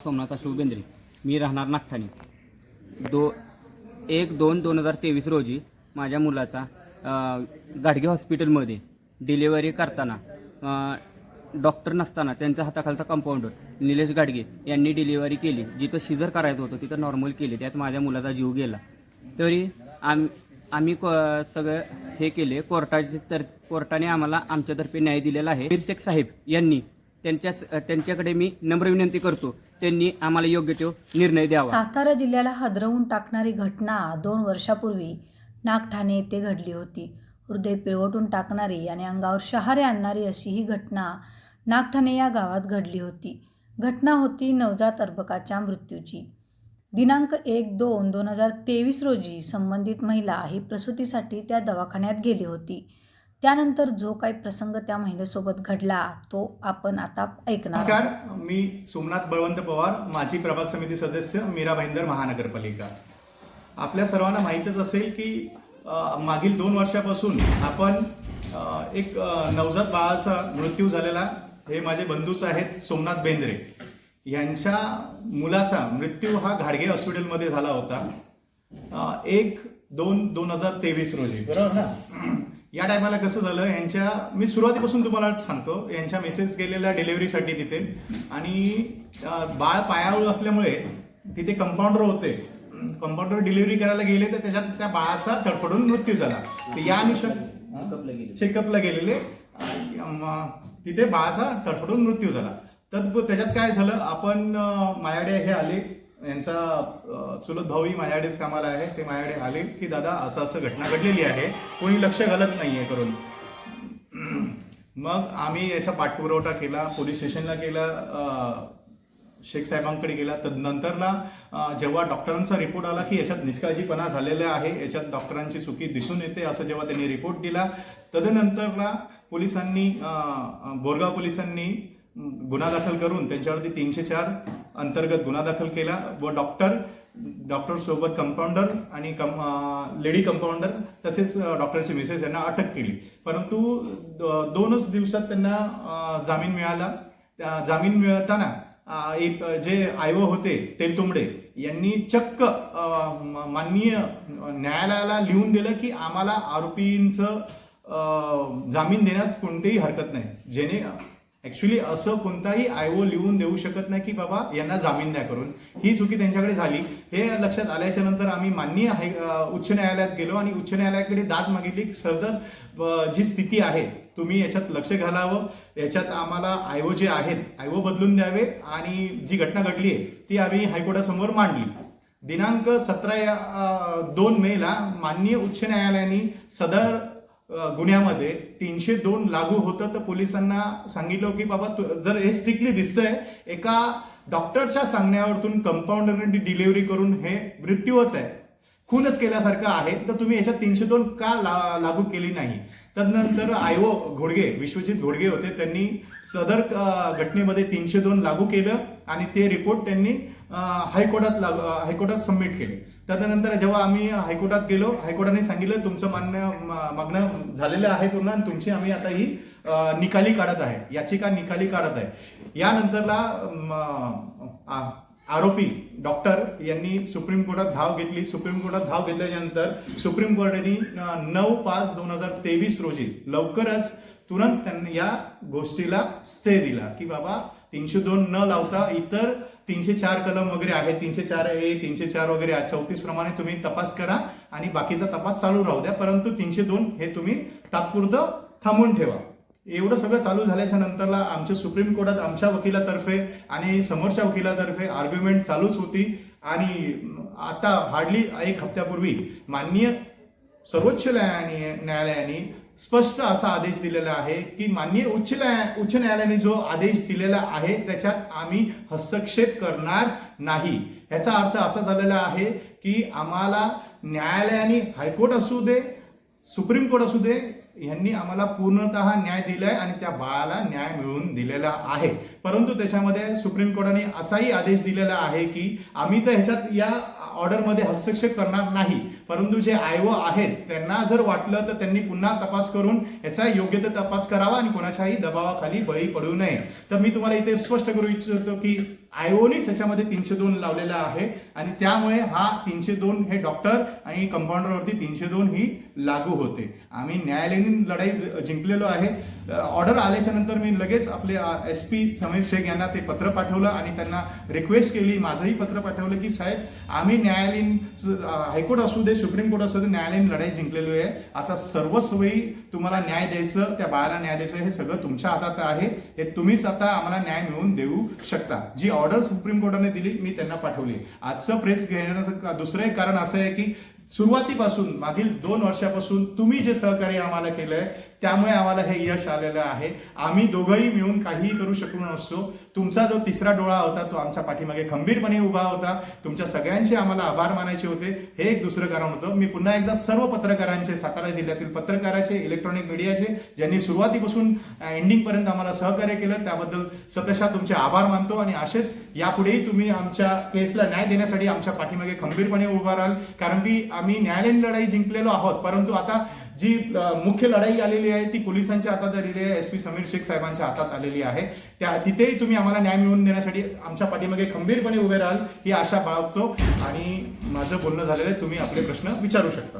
सोमनाथ अशोक बेंद्रे. मी राहणार नागठाणे. दो एक दोन दोन हजार तेवीस रोजी माझ्या मुलाचा गाडगे हॉस्पिटलमध्ये डिलिव्हरी करताना डॉक्टर नसताना त्यांच्या हाताखालचा कंपाऊंडर निलेश गाडगे यांनी डिलिव्हरी केली. जिथं शिजर करायचं होतं तिथं नॉर्मल केली. त्यात माझ्या मुलाचा जीव गेला. तरी आम आम्ही को सगळं हे केले. कोर्टाचे तर कोर्टाने आम्हाला आमच्यातर्फे न्याय दिलेला आहे. मीर शेख साहेब यांनी त्यांच्या त्यांच्याकडे मी नम्र विनंती करतो. त्यांनी आम्हाला योग्य तो निर्णय द्यावा. सातारा जिल्ह्याला हादरवून टाकणारी घटना दोन वर्षापूर्वी नागठाणे येथे घडली होती. हृदय पिळवटून टाकणारी आणि अंगावर शहारे आणणारी अशी ही घटना नागठाणे या गावात घडली होती. घटना होती नवजात अर्भकाच्या मृत्यूची. दिनांक एक दोन दोन हजार तेवीस रोजी संबंधित महिला ही प्रसूतीसाठी त्या दवाखान्यात गेली होती. त्यानंतर जो काही प्रसंग त्या महिलेसोबत घडला तो आपण आता ऐकणार नमस्कार मी सोमनाथ बळवंत पवार माजी प्रभाग समिती सदस्य मीरा भाईंदर महानगरपालिका. आपल्या सर्वांना माहीतच असेल की अ, मागील दोन वर्षापासून आपण अ, एक अ, नवजात बाळाचा मृत्यू झालेला हे माझे बंधूच आहेत सोमनाथ बेंद्रे. यांच्या मुलाचा मृत्यू हा घाडगे हॉस्पिटलमध्ये झाला होता अ, एक दोन दोन हजार तेवीस रोजी बरोबर ना? या टायमाला कसं झालं यांच्या मी सुरुवातीपासून तुम्हाला सांगतो यांच्या मेसेज गेलेल्या डिलिव्हरीसाठी तिथे. आणि बाळ पायावर असल्यामुळे तिथे कंपाऊंडर होते. कंपाऊंडर डिलिव्हरी करायला गेले तर त्याच्यात त्या बाळाचा तडफडून मृत्यू झाला. तर या अनुषंग चेकअपला गेलेले. तिथे बाळाचा तडफडून मृत्यू झाला. तर त्याच्यात काय झालं आपण अं, माझ्याकडे हे आले. यांचा चुलत भाऊही माझ्याकडेच कामाला आहे. ते माझ्याकडे आले. की दादा असं असं घटना घडलेली आहे. कोणी लक्ष घालत नाही आहे करून. मग आम्ही याचा पाठपुरवठा केला पोलीस स्टेशनला केला शेख साहेबांकडे गेला. तदनंतरला जेव्हा डॉक्टरांचा रिपोर्ट आला की याच्यात निष्काळजीपणा झालेला आहे याच्यात डॉक्टरांची चुकी दिसून येते असं जेव्हा त्यांनी रिपोर्ट दिला तदनंतरला पोलिसांनी बोरगाव पोलिसांनी गुन्हा दाखल करून त्यांच्यावरती तीनशे चार अंतर्गत गुन्हा दाखल केला व डॉक्टर डॉक्टर सोबत कंपाऊंडर आणि कम लेडी कंपाऊंडर तसेच डॉक्टरची मिसेस यांना अटक केली. परंतु दोनच दिवसात त्यांना जामीन मिळाला. त्या जामीन मिळताना एक जे आयव होते तेलतुंबडे यांनी चक्क म- माननीय न्यायालयाला लिहून दिलं की आम्हाला आरोपींचं जामीन देण्यास कोणतीही हरकत नाही. जेणे ऍक्च्युली असं कोणताही आयओ लिहून देऊ शकत नाही की बाबा यांना जामीन द्या करून. ही चुकी त्यांच्याकडे झाली. हे लक्षात आल्याच्यानंतर आम्ही माननीय हाय उच्च न्यायालयात गेलो आणि उच्च न्यायालयाकडे दाद मागितली की सदर जी स्थिती आहे तुम्ही याच्यात लक्ष घालावं. याच्यात आम्हाला आयओ जे आहेत आयओ बदलून द्यावे आणि जी घटना घडली आहे ती आम्ही हायकोर्टासमोर मांडली. दिनांक सतरा या दोन मेला माननीय उच्च न्यायालयाने सदर गुन्ह्यामध्ये तीनशे दोन लागू होतं तर पोलिसांना सांगितलं की बाबा जर हे स्ट्रिक्टली दिसतंय एका डॉक्टरच्या सांगण्यावरतून कंपाऊंडरने डिलिव्हरी करून हे मृत्यूच आहे. खूनच केल्यासारखं आहे तर तुम्ही याच्यात तीनशे दोन का ला- लागू केली नाही? तदनंतर आयओ घोडगे विश्वजित घोडगे होते त्यांनी सदर घटनेमध्ये तीनशे दोन लागू केलं आणि ते रिपोर्ट त्यांनी हायकोर्टात लागू हायकोर्टात सबमिट केले. त्यानंतर जेव्हा आम्ही हायकोर्टात गेलो हायकोर्टाने सांगितलं तुमचं मान्य मागणं झालेलं आहे पूर्ण आणि तुमची आम्ही आता ही निकाली काढत आहे. याचिका निकाली काढत आहे. यानंतरला आरोपी डॉक्टर यांनी सुप्रीम कोर्टात धाव घेतली. सुप्रीम कोर्टात धाव घेतल्यानंतर सुप्रीम कोर्टाने नऊ पाच दोन हजार तेवीस रोजी लवकरच तुरंत त्यांनी या गोष्टीला स्टे दिला की बाबा तीनशे दोन न लावता इतर तीनशे चार कलम वगैरे आहे तीनशे चार ए तीनशे चार वगैरे आहे चौतीस प्रमाणे तुम्ही तपास करा आणि बाकीचा तपास चालू राहू द्या. परंतु तीनशे दोन हे तुम्ही तात्पुरतं थांबून ठेवा. एवढं सगळं चालू झाल्याच्या नंतरला आमच्या सुप्रीम कोर्टात आमच्या वकिलातर्फे आणि समोरच्या वकिलातर्फे आर्ग्युमेंट चालूच होती. आणि आता हार्डली एक हप्त्यापूर्वी माननीय सर्वोच्च न्यायालयाने स्पष्ट असा आदेश दिलेला आहे की माननीय उच्च न्याय उच्च न्यायालयाने जो आदेश दिलेला आहे त्याच्यात आम्ही हस्तक्षेप करणार नाही. याचा अर्थ असा झालेला आहे की आम्हाला न्यायालयाने हायकोर्ट असू दे सुप्रीम कोर्ट असू दे यांनी आम्हाला पूर्णतः न्याय दिलाय आणि त्या बाळाला न्याय मिळवून दिलेला आहे. परंतु त्याच्यामध्ये सुप्रीम कोर्टाने असाही आदेश दिलेला आहे की आम्ही तर ह्याच्यात या ऑर्डरमध्ये हस्तक्षेप करणार नाही. परंतु जे आयव आहेत त्यांना जर वाटलं तर त्यांनी पुन्हा तपास करून याचा योग्य तर तपास करावा आणि कोणाच्याही दबावाखाली बळी पडू नये. तर मी तुम्हाला इथे स्पष्ट करू इच्छितो की आयओनीच ह्याच्यामध्ये तीनशे दोन लावलेला आहे आणि त्यामुळे हा तीनशे दोन हे डॉक्टर आणि कंपाऊंडरवरती तीनशे दोन ही लागू होते. आम्ही न्यायालयीन लढाई जिंकलेलो आहे. ऑर्डर आल्याच्यानंतर मी लगेच आपले एस पी समीर शेख यांना ते पत्र पाठवलं आणि त्यांना रिक्वेस्ट केली माझंही पत्र पाठवलं की साहेब आम्ही न्यायालयीन हायकोर्ट असू दे सुप्रीम कोर्ट असू दे न्यायालयीन लढाई जिंकलेलो आहे. आता सर्व सवयी तुम्हाला न्याय द्यायचं त्या बाळाला न्याय द्यायचं हे सगळं तुमच्या हातात आहे. हे तुम्हीच आता आम्हाला न्याय मिळवून देऊ शकता. जी ऑर्डर सुप्रीम कोर्टाने दिली मी त्यांना पाठवली. आजचं प्रेस घेण्याचं दुसरं एक कारण असं आहे की सुरुवातीपासून मागील दोन वर्षापासून तुम्ही जे सहकार्य आम्हाला केलंय त्यामुळे आम्हाला हे यश आलेलं आहे. आम्ही दोघंही मिळून काहीही करू शकलो नसतो. तुमचा जो तिसरा डोळा होता तो आमच्या पाठीमागे खंबीरपणे उभा होता. तुमच्या सगळ्यांचे आम्हाला आभार मानायचे होते. हे एक दुसरं कारण होतं. मी पुन्हा एकदा सर्व पत्रकारांचे सातारा जिल्ह्यातील पत्रकाराचे इलेक्ट्रॉनिक मीडियाचे ज्यांनी सुरुवातीपासून एंडिंगपर्यंत आम्हाला सहकार्य केलं त्याबद्दल सतशा तुमचे आभार मानतो आणि असेच यापुढेही तुम्ही आमच्या केसला न्याय देण्यासाठी आमच्या पाठीमागे खंबीरपणे उभा राहाल. कारण की आम्ही न्यायालयीन लढाई जिंकलेलो आहोत. परंतु आता जी मुख्य लढाई आलेली आहे ती पोलिसांच्या हातात आलेली आहे एस पी समीर शेख साहेबांच्या हातात आलेली आहे. त्या तिथेही तुम्ही आम्हाला न्याय मिळवून देण्यासाठी आमच्या पाठीमागे खंबीरपणे उभे राहाल ही आशा बाळगतो. आणि माझं बोलणं झालेलं आहे तुम्ही आपले प्रश्न विचारू शकता.